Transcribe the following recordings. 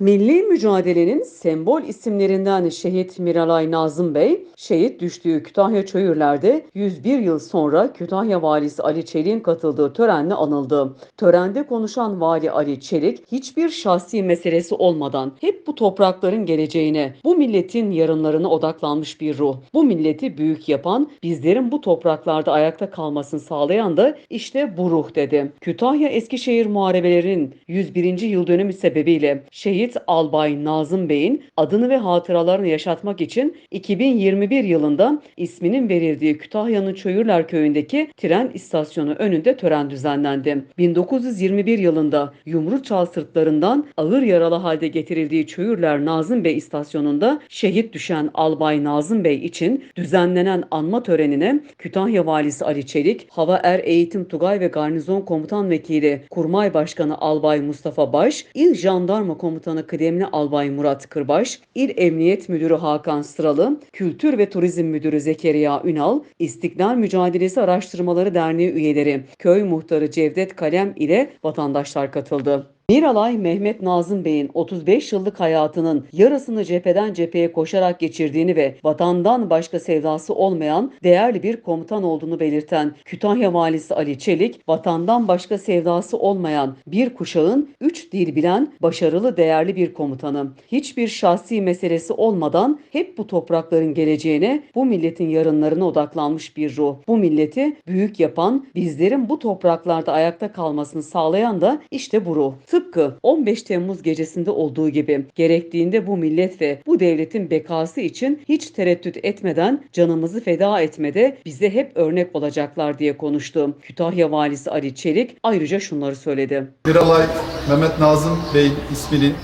Milli mücadelenin sembol isimlerinden Şehit Miralay Nazım Bey, şehit düştüğü Kütahya Çayırler'de 101 yıl sonra Kütahya Valisi Ali Çelik'in katıldığı törenle anıldı. Törende konuşan Vali Ali Çelik, hiçbir şahsi meselesi olmadan hep bu toprakların geleceğine, bu milletin yarınlarına odaklanmış bir ruh. Bu milleti büyük yapan, bizlerin bu topraklarda ayakta kalmasını sağlayan da işte bu ruh dedi. Kütahya Eskişehir Muharebelerinin 101. yıl dönümü sebebiyle şehit Albay Nazım Bey'in adını ve hatıralarını yaşatmak için 2021 yılında isminin verildiği Kütahya'nın Çöyürler köyündeki tren istasyonu önünde tören düzenlendi. 1921 yılında Yumruçal sırtlarından ağır yaralı halde getirildiği Çöyürler Nazım Bey istasyonunda şehit düşen Albay Nazım Bey için düzenlenen anma törenine Kütahya Valisi Ali Çelik, Hava Er Eğitim Tugay ve Garnizon Komutan Vekili Kurmay Başkanı Albay Mustafa Baş, İl Jandarma Komutanı Kıdemli Albay Murat Kırbaş, İl Emniyet Müdürü Hakan Sıralı, Kültür ve Turizm Müdürü Zekeriya Ünal, İstiklal Mücadelesi Araştırmaları Derneği üyeleri, köy muhtarı Cevdet Kalem ile vatandaşlar katıldı. Miralay Mehmet Nazım Bey'in 35 yıllık hayatının yarısını cepheden cepheye koşarak geçirdiğini ve vatandan başka sevdası olmayan değerli bir komutan olduğunu belirten Kütahya Valisi Ali Çelik, vatandan başka sevdası olmayan bir kuşağın üç dil bilen başarılı değerli bir komutanı. Hiçbir şahsi meselesi olmadan hep bu toprakların geleceğine, bu milletin yarınlarına odaklanmış bir ruh. Bu milleti büyük yapan, bizlerin bu topraklarda ayakta kalmasını sağlayan da işte bu ruh. Tıpkı 15 Temmuz gecesinde olduğu gibi gerektiğinde bu millet ve bu devletin bekası için hiç tereddüt etmeden canımızı feda etmede bize hep örnek olacaklar diye konuştu. Kütahya Valisi Ali Çelik ayrıca şunları söyledi. Miralay Mehmet Nazım Bey'in isminin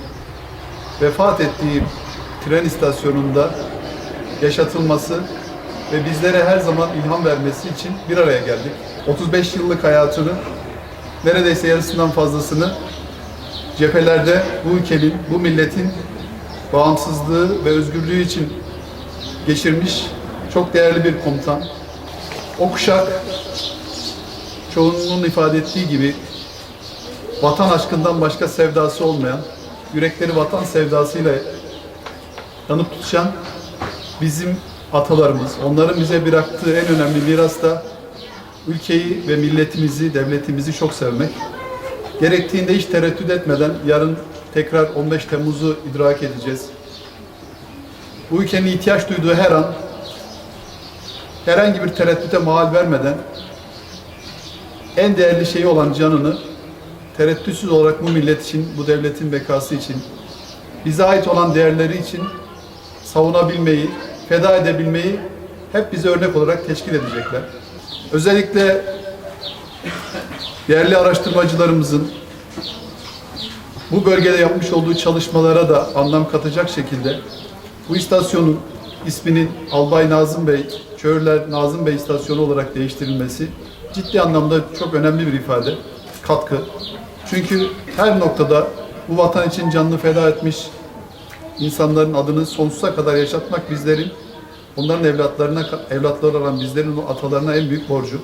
vefat ettiği tren istasyonunda yaşatılması ve bizlere her zaman ilham vermesi için bir araya geldik. 35 yıllık hayatını neredeyse yarısından fazlasını cephelerde bu ülkenin, bu milletin bağımsızlığı ve özgürlüğü için geçirmiş çok değerli bir komutan. O kuşak çoğunluğun ifade ettiği gibi vatan aşkından başka sevdası olmayan, yürekleri vatan sevdasıyla yanıp tutuşan bizim atalarımız. Onların bize bıraktığı en önemli miras da ülkeyi ve milletimizi, devletimizi çok sevmek. Gerektiğinde hiç tereddüt etmeden yarın tekrar 15 Temmuz'u idrak edeceğiz. Bu ülkenin ihtiyaç duyduğu her an herhangi bir tereddüte mahal vermeden en değerli şeyi olan canını tereddütsüz olarak bu millet için, bu devletin bekası için, bize ait olan değerleri için savunabilmeyi, feda edebilmeyi hep bize örnek olarak teşkil edecekler. Özellikle değerli araştırmacılarımızın bu bölgede yapmış olduğu çalışmalara da anlam katacak şekilde bu istasyonun isminin Albay Nazım Bey, Çöğürler Nazım Bey istasyonu olarak değiştirilmesi ciddi anlamda çok önemli bir ifade, katkı. Çünkü her noktada bu vatan için canını feda etmiş insanların adını sonsuza kadar yaşatmak bizlerin, onların evlatlarına, evlatları olan bizlerin atalarına en büyük borcu.